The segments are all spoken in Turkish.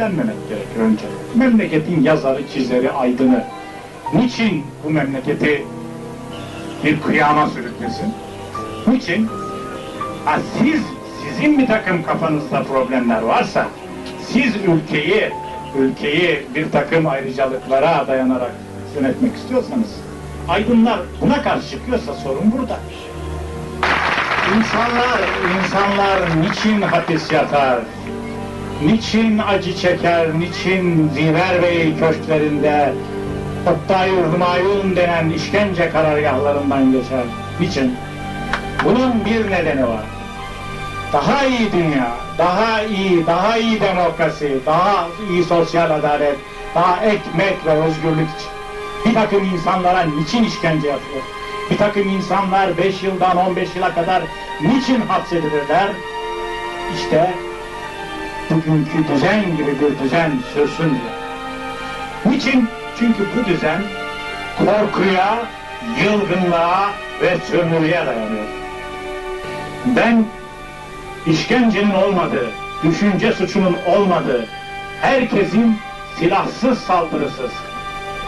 öfkelenmemek gerekir önce. Memleketin yazarı, çizeri, aydını niçin bu memleketi bir kıyama sürüklesin? Niçin? Ha, siz, sizin bir takım kafanızda problemler varsa, siz ülkeyi, ülkeyi bir takım ayrıcalıklara dayanarak yönetmek istiyorsanız, aydınlar buna karşı çıkıyorsa sorun burada. İnsanlar, insanlar niçin hapis yatar? Niçin acı çeker? Niçin Ziver Bey köşklerinde Ottay Humayun denen işkence karargahlarından geçer? Niçin? Bunun bir nedeni var. Daha iyi dünya, daha iyi, daha iyi demokrasi, daha iyi sosyal adalet, daha ekmek ve özgürlük için. Bir takım insanlara niçin işkence yapıyor? Bir takım insanlar 5 yıldan 15 yıla kadar niçin hapsedilirler? İşte bugünkü düzen gibi bir düzen sürsün diye. Niçin? Çünkü bu düzen korkuya, yılgınlığa ve sömürüye dayanıyor. Ben işkencenin olmadığı, düşünce suçunun olmadığı, herkesin silahsız saldırısız,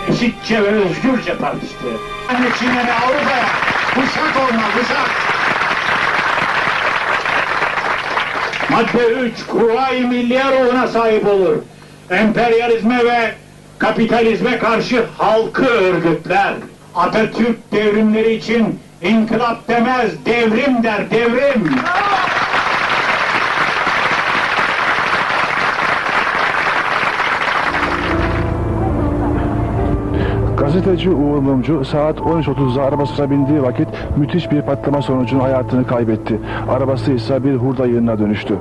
eşitçe ve özgürce tartıştığı, yani Çin'e Avrupa'ya kuşak olmaz, kuşak. Madde 3, Kuvayi Milliye ruhuna sahip olur. Emperyalizme ve kapitalizme karşı halkı örgütler. Atatürk devrimleri için inkılap demez, devrim der, devrim. Gazeteci Uğur Mumcu saat 13.30'da arabasına bindiği vakit müthiş bir patlama sonucunda hayatını kaybetti. Arabası ise bir hurda yığınına dönüştü.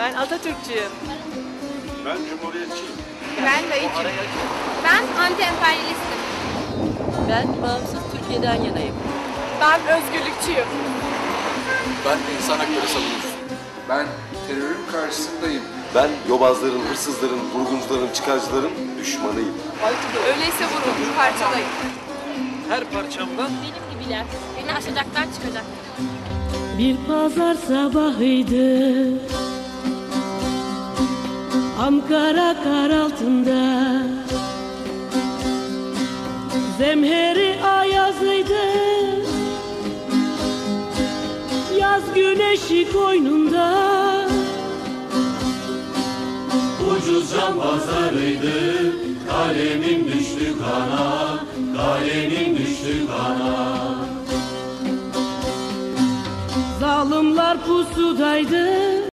Ben Atatürkçüyüm. Ben Cumhuriyetçiyim. Ben layıkım. Ben anti-emperyalistim. Ben bağımsız Türkiye'den yanayım. Ben özgürlükçüyüm. Ben insan hakları savunucusuyum. Ben terörün karşısındayım. Ben yobazların, hırsızların, vurguncuların, çıkarcıların düşmanıyım. Öyleyse vurun, parçalayın. Her parçamdan Benim gibiler. Beni aşacaklar çıkacak. Bir pazar sabahıydı Ankara kar altında. Zemheri ayazıydı. Yaz güneşi koynunda. Ucuz can pazarıydı. Kalemim düştü kana Kalemim düştü kana. Zalimler pusudaydı